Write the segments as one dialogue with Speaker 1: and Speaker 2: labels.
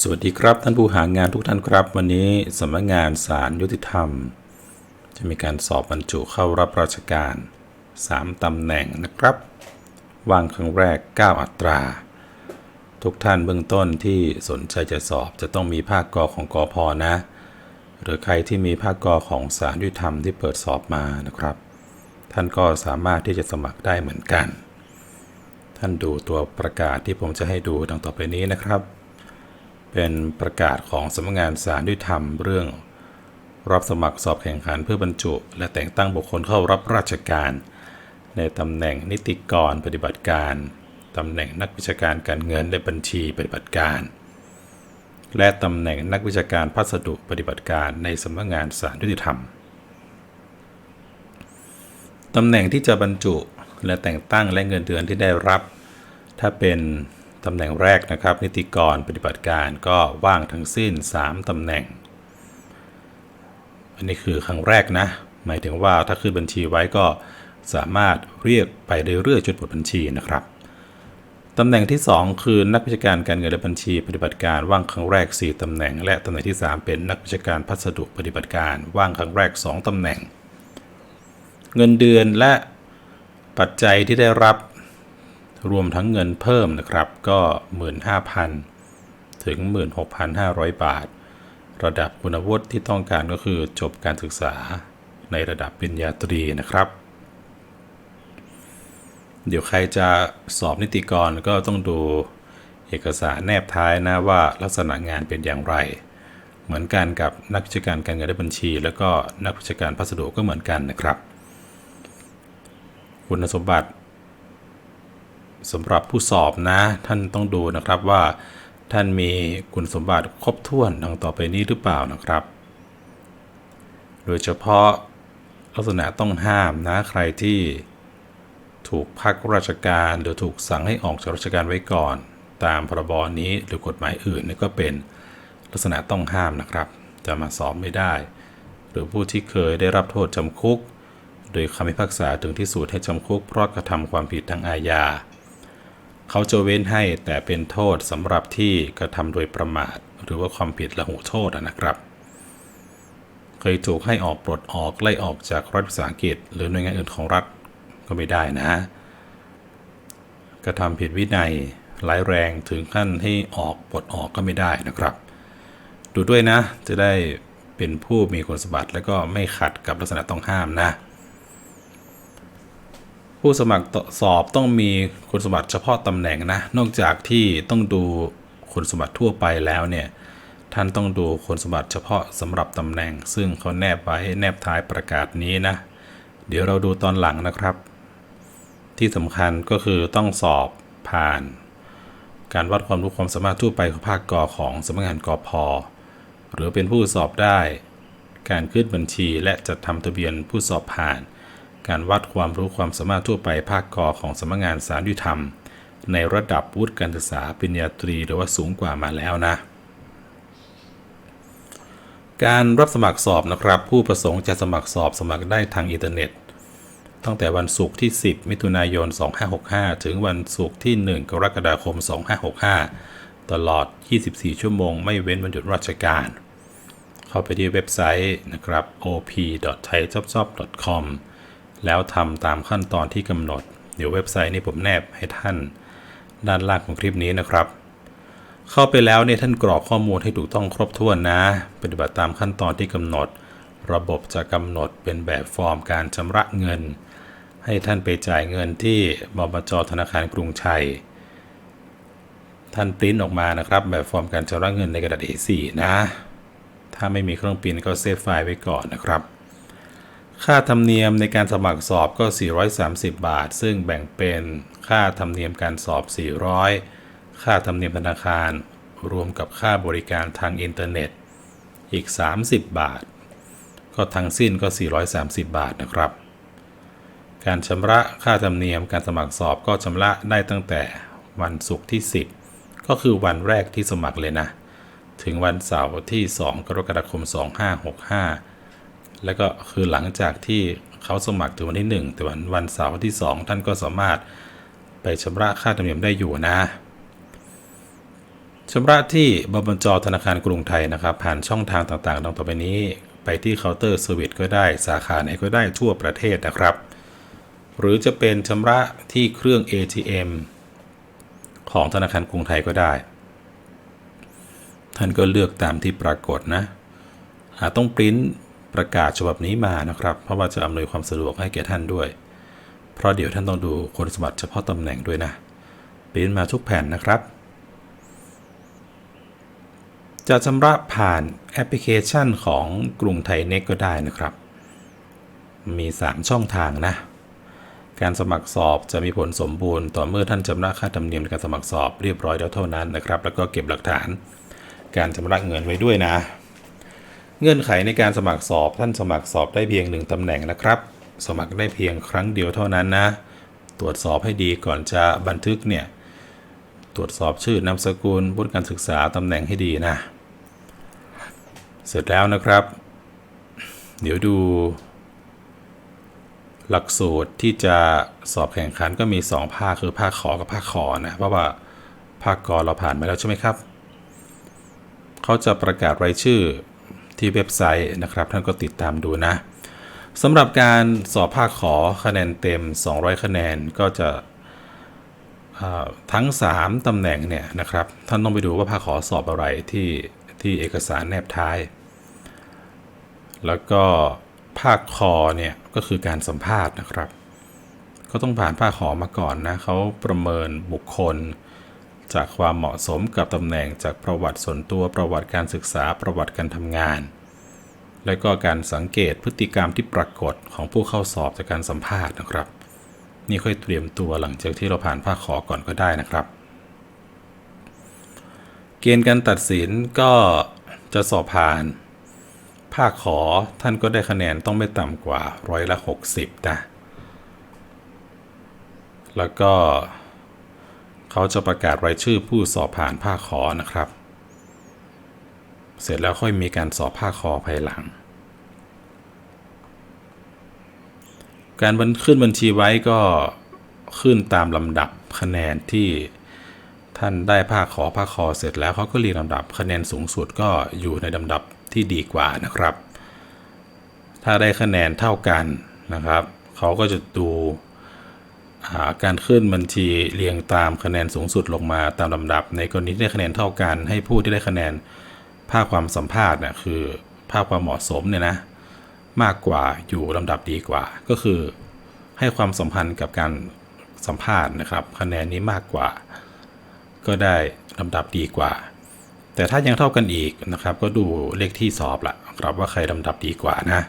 Speaker 1: สวัสดีครับท่านผู้หางานทุกท่านครับ วันนี้สำนักงานศาลยุติธรรม จะมีการสอบบรรจุเข้ารับราชการ 3ตำแหน่งนะครับว่างครั้งแรก 9 อัตรา ทุกท่านเบื้องต้นที่สนใจจะสอบจะต้องมีภาคกอของกอพอนะ หรือใครที่มีภาคกอของศาลยุติธรรมที่เปิดสอบมานะครับ ท่านก็สามารถที่จะสมัครได้เหมือนกัน ท่านดูตัวประกาศที่ผมจะให้ดูดังต่อไปนี้นะครับ เป็นประกาศของสำนักงานศาลยุติธรรมเรื่อง รับสมัครสอบแข่งขันเพื่อบรรจุ และแต่งตั้งบุคคลเข้ารับราชการ ในตำแหน่งนิติกรปฏิบัติการตำแหน่งนักวิชาการการเงินและบัญชีปฏิบัติการ และตำแหน่งนักวิชาการพัสดุปฏิบัติการในสำนักงานศาลยุติธรรมตำแหน่งที่จะบรรจุและแต่งตั้งและเงินเดือนที่ได้รับ ถ้าเป็น ตำแหน่งแรกนะครับ นิติกรปฏิบัติการก็ว่างทั้งสิ้น 3ตำแหน่ง อันนี้คือครั้งแรกนะ หมายถึงว่าถ้าขึ้นบัญชีไว้ก็สามารถเรียกไปเรื่อยๆจนหมดบัญชีนะครับตำแหน่งที่ 2 คือนักวิชาการการเงินและบัญชีปฏิบัติการว่างครั้งแรก 4ตำแหน่ง และตำแหน่งที่ 3 เป็นนักวิชาการพัสดุปฏิบัติการว่างครั้งแรก 2ตำแหน่ง เงินเดือนและปัจจัยที่ได้รับ รวมทั้งเงินเพิ่มนะครับก็ 15,000 ถึง 16,500 บาท ระดับคุณวุฒิที่ต้องการก็คือจบการศึกษาในระดับปริญญาตรีนะครับ เดี๋ยวใครจะสอบนิติกรก็ต้องดูเอกสารแนบท้ายนะว่าลักษณะงานเป็นอย่างไร เหมือนกันกับนักวิชาการการเงินและบัญชี แล้วก็นักวิชาการพัสดุก็เหมือนกันนะครับ คุณสมบัติ สำหรับผู้สอบนะ ท่านต้องดูนะครับว่า ท่านมีคุณสมบัติครบถ้วนดังต่อไปนี้หรือเปล่านะครับ โดยเฉพาะลักษณะต้องห้ามนะใครที่ถูกพักราชการหรือถูกสั่งให้ออกจากราชการไว้ก่อน ตามพรบนี้หรือกฎหมายอื่นนี่ก็เป็นลักษณะต้องห้ามนะครับ จะมาสอบไม่ได้ หรือผู้ที่เคยได้รับโทษจำคุก โดยคำพิพากษาถึงที่สุดให้จำคุกเพราะกระทำความผิดทางอาญา เขาจะเว้นให้แต่เป็นโทษสำหรับที่กระทำโดยประมาท หรือว่าความผิดละหูโทษนะครับ เคยถูกให้ออกปลดออกไล่ออกจากรัฐวิสาหกิจ หรือหน่วยงานอื่นของรัฐก็ไม่ได้นะ กระทำผิดวินัยร้ายแรงถึงขั้นให้ออกปลดออกก็ไม่ได้นะครับ ดูด้วยนะจะได้เป็นผู้มีคุณสมบัติและก็ไม่ขัดกับลักษณะต้องห้ามนะ ผู้สมัครสอบต้องมีคุณสมบัติเฉพาะตำแหน่งนะ นอกจากที่ต้องดูคุณสมบัติทั่วไปแล้วเนี่ยท่านต้องดูคุณสมบัติเฉพาะสำหรับตำแหน่ง ซึ่งเขาแนบไว้แนบท้ายประกาศนี้นะ เดี๋ยวเราดูตอนหลังนะครับ ที่สำคัญก็คือต้องสอบผ่าน การวัดความรู้ความสามารถทั่วไปของภาคกอของสำนักงานกอพอหรือเป็นผู้สอบได้ การขึ้นบัญชีและจัดทำทะเบียนผู้สอบผ่าน การวัดความรู้ความสามารถทั่วไปภาคกอของสำนักงานสารยุติธรรม ในระดับวุฒิการศึกษาปริญญาตรีหรือว่าสูงกว่ามาแล้วนะ การรับสมัครสอบนะครับ ผู้ประสงค์จะสมัครสอบสมัครได้ทางอินเทอร์เน็ต ตั้งแต่วันศุกร์ที่ 10 มิถุนายน 2565 ถึงวันศุกร์ที่ 1 กรกฎาคม 2565 ตลอด 24 ชั่วโมง ไม่เว้นวันหยุดราชการเข้าไปที่เว็บไซต์นะครับ op.thaijobjob.com แล้วทำตามขั้นตอนที่กำหนด เดี๋ยวเว็บไซต์นี้ผมแนบให้ท่าน ด้านล่างของคลิปนี้นะครับ เข้าไปแล้วเนี่ยท่านกรอกข้อมูลให้ถูกต้องครบถ้วนนะ ปฏิบัติตามขั้นตอนที่กำหนด ระบบจะกำหนดเป็นแบบฟอร์มการชำระเงิน ให้ท่านไปจ่ายเงินที่บมจธนาคารกรุงชัย ท่านปริ้นออกมานะครับ แบบฟอร์มการชำระเงินในกระดาษ A4 นะ ถ้าไม่มีเครื่องปริ้นก็เซฟไฟล์ไว้ก่อนนะครับ ค่าธรรมเนียมในการสมัครสอบก็ 430 บาท ซึ่งแบ่งเป็นค่าธรรมเนียมการสอบ 400 ค่าธรรมเนียมธนาคาร รวมกับค่าบริการทางอินเทอร์เน็ต อีก 30 บาท ก็ทั้งสิ้นก็ 430 บาทนะครับ การชำระค่าธรรมเนียมการสมัครสอบก็ชำระได้ตั้งแต่วันศุกร์ที่ 10 ก็คือวันแรกที่สมัครเลยนะ ถึงวันเสาร์ที่ 2 กรกฎาคม 2565 แล้วก็คือหลังจากที่เขาสมัครถึงวันที่ 1 แต่วันวันเสาร์ที่ 2 ท่านก็สามารถไปชำระค่าธรรมเนียมได้อยู่นะชำระที่บบนจธนาคารกรุงไทยนะครับ ผ่านช่องทางต่างๆ ดังต่อไปนี้ ไปที่เคาน์เตอร์เซอร์วิสก็ได้สาขาไหนก็ได้ทั่วประเทศนะครับ หรือจะเป็นชำระที่เครื่อง ATM ของธนาคารกรุงไทยก็ได้ ท่านก็เลือกตามที่ปรากฏนะ หาต้องปริ้น ประกาศฉบับนี้มานะครับ เพราะว่าจะอำนวยความสะดวกให้แก่ท่านด้วย เพราะเดี๋ยวท่านต้องดูคุณสมบัติเฉพาะตำแหน่งด้วยนะปริ้นมาทุกแผ่นนะครับ จะชำระผ่านแอปพลิเคชันของกรุงไทยเน็กก็ได้นะครับ มี 3 ช่องทางนะ การสมัครสอบจะมีผลสมบูรณ์ต่อเมื่อท่านชำระค่าธรรมเนียมในการสมัครสอบเรียบร้อยแล้วเท่านั้นนะครับ แล้วก็เก็บหลักฐาน การชำระเงินไว้ด้วยนะ เงื่อนไขในการสมัครสอบท่านสมัครสอบได้เพียงหนึ่งตำแหน่งนะครับ สมัครได้เพียงครั้งเดียวเท่านั้นนะ ตรวจสอบให้ดีก่อนจะบันทึกเนี่ยตรวจสอบชื่อนามสกุลวุฒิการศึกษาตำแหน่งให้ดีนะ เสร็จแล้วนะครับ เดี๋ยวดู หลักสูตรที่จะสอบแข่งขันก็มี 2 ภาคคือภาคขอกับภาคขอนะ เพราะว่าภาคกอเราผ่านมาแล้วใช่ไหมครับ เขาจะประกาศรายชื่อ ที่เว็บไซต์นะครับ ท่านก็ติดตามดูนะสำหรับการสอบภาคขอคะแนนเต็ม 200 คะแนนก็จะทั้ง 3 ตำแหน่งเนี่ยนะครับ ท่านต้องไปดูว่าภาคขอสอบอะไรที่ที่เอกสารแนบท้าย แล้วก็ภาคคอเนี่ยก็คือการสัมภาษณ์นะครับ ก็ต้องผ่านภาคขอมาก่อนนะเขาประเมินบุคคล จากความเหมาะสมกับตำแหน่งจากประวัติส่วนตัวประวัติการศึกษาประวัติการทำงาน และก็การสังเกตพฤติกรรมที่ปรากฏของผู้เข้าสอบจากการสัมภาษณ์นะครับ นี่ค่อยเตรียมตัวหลังจากที่เราผ่านภาคขอก่อนก็ได้นะครับ เกณฑ์การตัดสินก็จะสอบผ่าน ภาคขอท่านก็ได้คะแนนต้องไม่ต่ำกว่าร้อยละ 60นะแล้วก็ เขาจะประกาศรายชื่อผู้สอบผ่านภาคขอนะครับ เสร็จแล้วค่อยมีการสอบภาคคอภายหลัง การบันขึ้นบัญชีไว้ก็ขึ้นตามลำดับคะแนนที่ท่านได้ภาคขอภาคคอเสร็จแล้วเขาก็เรียงลำดับคะแนนสูงสุดก็อยู่ในลำดับที่ดีกว่านะครับ ถ้าได้คะแนนเท่ากันนะครับ เขาก็จะดู หาการขึ้นบัญชีเรียงตามคะแนนสูงสุดลงมาตามลำดับ ในกรณีที่ได้คะแนนเท่ากัน ให้ผู้ที่ได้คะแนนภาคความสัมภาษณ์นี่ยคือภาคความเหมาะสมเนี่ยนะมากกว่าอยู่ลำดับดีกว่า ก็คือให้ความสัมพันธ์กับการสัมภาษณ์นะครับ คะแนนนี้มากกว่า ก็ได้ลำดับดีกว่า แต่ถ้ายังเท่ากันอีกนะครับ ก็ดูเลขที่สอบละครับว่าใครลำดับดีกว่านะ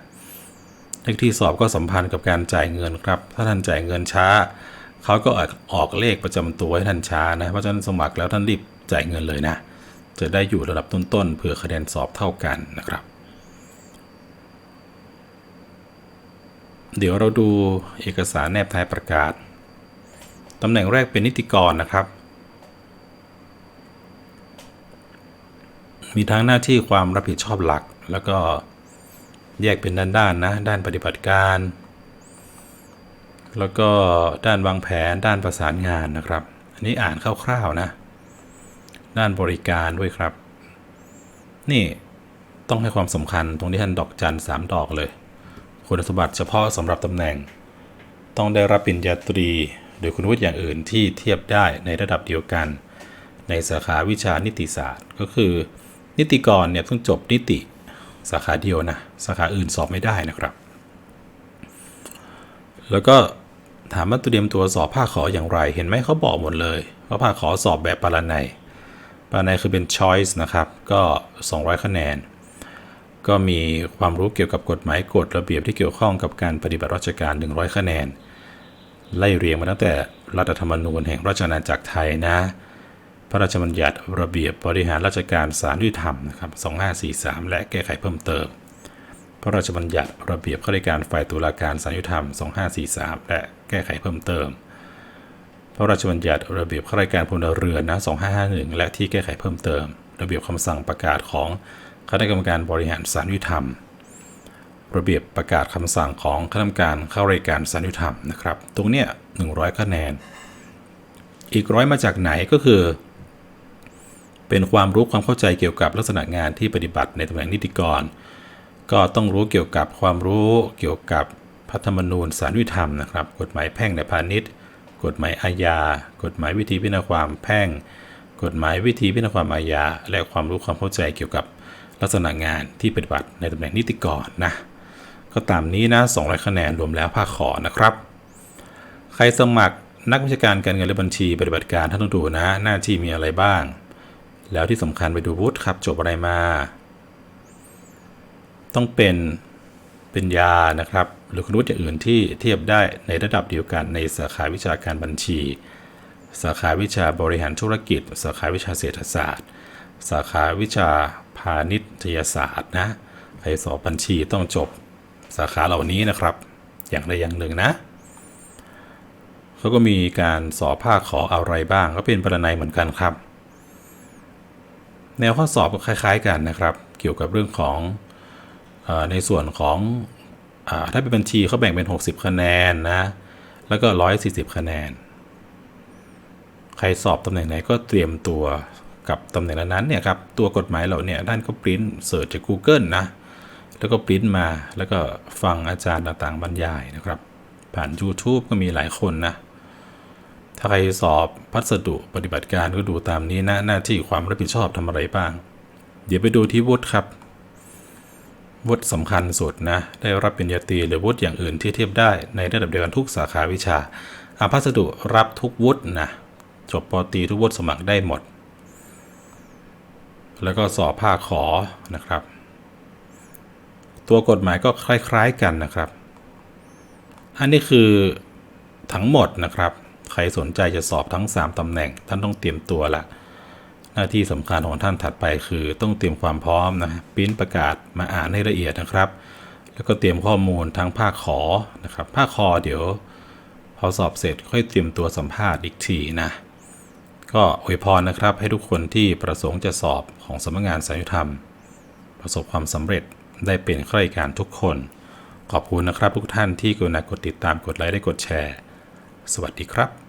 Speaker 1: เลขที่สอบก็สัมพันธ์กับการจ่ายเงินครับ ถ้าท่านจ่ายเงินช้า เขาก็ออกออกเลขประจำตัวให้ท่านช้านะเพราะฉะนั้นสมัครแล้วท่านรีบจ่ายเงินเลยนะ จะได้อยู่ระดับต้นๆเผื่อคะแนนสอบเท่ากันนะครับ เดี๋ยวเราดูเอกสารแนบท้ายประกาศตำแหน่งแรกเป็นนิติกรนะครับ มีทั้งหน้าที่ความรับผิดชอบหลัก แล้วก็แยกเป็นด้านๆนะด้านปฏิบัติการ แล้วก็ด้านวางแผนด้านประสานงานนะครับ อันนี้อ่านคร่าวๆนะ ด้านบริการด้วยครับ นี่ต้องให้ความสำคัญตรงที่ท่านดอกจันสามดอกเลย คุณสมบัติเฉพาะสำหรับตำแหน่ง ต้องได้รับปริญญาตรี หรือคุณวุฒิอย่างอื่นที่เทียบได้ในระดับเดียวกัน ในสาขาวิชานิติศาสตร์ ก็คือ นิติกรเนี่ยต้องจบนิติสาขาเดียวนะ สาขาอื่นสอบไม่ได้นะครับ แล้วก็ ถามว่าเตรียมตัวสอบภาคขออย่างไร เห็นไหมเขาบอกหมดเลยว่าภาคขอสอบแบบปรนัยปรนัยคือเป็น choice นะครับ ก็ 200 คะแนน ก็มีความรู้เกี่ยวกับกฎหมายกฎระเบียบที่เกี่ยวข้องกับการปฏิบัติราชการ 100 คะแนน ไล่เรียงมาตั้งแต่รัฐธรรมนูญแห่งราชอาณาจักรไทยนะ พระราชบัญญัติระเบียบ บริหารราชการศาลยุติธรรมนะครับ 2543 และแก้ไขเพิ่มเติม ระราชบัญญัติระเบียบข้าราชการฝ่ายตุลาการศาลยุติธรรม 2543 และแก้ไขเพิ่มเติม พระราชบัญญัติระเบียบข้าราชการพลเรือนนะ 2551 และที่แก้ไขเพิ่มเติม ระเบียบคำสั่งประกาศของคณะกรรมการบริหารศาลยุติธรรม ระเบียบประกาศคำสั่งของคณะกรรมการข้าราชการศาลยุติธรรมนะครับ ตรงเนี้ย 100 คะแนน อีกร้อยมาจากไหนก็คือเป็นความรู้ความเข้าใจเกี่ยวกับลักษณะงานที่ปฏิบัติในตำแหน่งนิติกร ก็ต้องรู้เกี่ยวกับความรู้เกี่ยวกับพระธรรมนูญสารยุติธรรมนะครับ กฎหมายแพ่งในพาณิชย์ กฎหมายอาญา กฎหมายวิธีพิจารณาความแพ่ง กฎหมายวิธีพิจารณาความอาญา และความรู้ความเข้าใจเกี่ยวกับลักษณะงานที่ปฏิบัติในตำแหน่งนิติกรนะ ก็ตามนี้นะ200คะแนนรวมแล้วภาคขอนะครับ ใครสมัครนักวิชาการการเงินและบัญชีปฏิบัติการท่านต้องดูนะ หน้าที่มีอะไรบ้าง แล้วที่สำคัญไปดูวุฒิครับจบอะไรมา ต้องเป็นเป็นยานะครับ หรือคุณวุฒิอย่างอื่นที่เทียบได้ในระดับเดียวกันในสาขาวิชาการบัญชี สาขาวิชาบริหารธุรกิจ สาขาวิชาเศรษฐศาสตร์ สาขาวิชาพาณิชยศาสตร์นะใครสอบบัญชีต้องจบสาขาเหล่านี้นะครับ อย่างใดอย่างหนึ่งนะเขาก็มีการสอบภาคขออะไรบ้างก็เป็นปรนัยเหมือนกันครับ แนวข้อสอบก็คล้าย ๆ กันนะครับ เกี่ยวกับเรื่องของ ในส่วนของอถ้าเป็นบัญชีเขาแบ่งเป็น 60 คะแนนนะ แล้วก็ 140 คะแนน ใครสอบตำแหน่งไหนก็เตรียมตัวกับตำแหน่งนั้นเนี่ยครับ ตัวกฎหมายเหล่าเนี้ด้านก็ปริ้นเสิร์ชจาก Google นะ แล้วก็ปริ้นมา แล้วก็ฟังอาจารย์ต่างๆบรรยายนะครับ ผ่าน YouTube ก็มีหลายคนนะถ้าใครสอบพัสดุปฏิบัติการก็ดูตามนี้นะ หน้าที่ความรับผิดชอบทำอะไรบ้าง เดี๋ยวไปดูที่วุฒิครับ วุฒิสำคัญสุดนะได้รับปริญญาตรีหรือวุฒิอย่างอื่นที่เทียบได้ในระดับเดียวกันทุกสาขาวิชาอาพัสดุรับทุกวุฒินะจบปตรีทุกวุฒิสมัครได้หมด แล้วก็สอบภาคขอนะครับ ตัวกฎหมายก็คล้ายๆกันนะครับ อันนี้คือทั้งหมดนะครับ ใครสนใจจะสอบทั้ง 3ตำแหน่งท่านต้องเตรียมตัวละ หน้าที่สำคัญของท่านถัดไปคือ ต้องเตรียมความพร้อมนะปริ้นประกาศมาอ่านให้ละเอียดนะครับ แล้วก็เตรียมข้อมูลทั้งภาคขอนะครับภาคคอเดี๋ยว พอสอบเสร็จค่อยเตรียมตัวสัมภาษณ์อีกทีนะก็อวยพรนะครับให้ทุกคนที่ประสงค์จะสอบของสำนักงานสายธรรม ประสบความสำเร็จได้เป็นข้าราชการทุกคน ขอบคุณนะครับทุกท่านที่กรุณากดติดตามกดไลค์และกดแชร์ สวัสดีครับ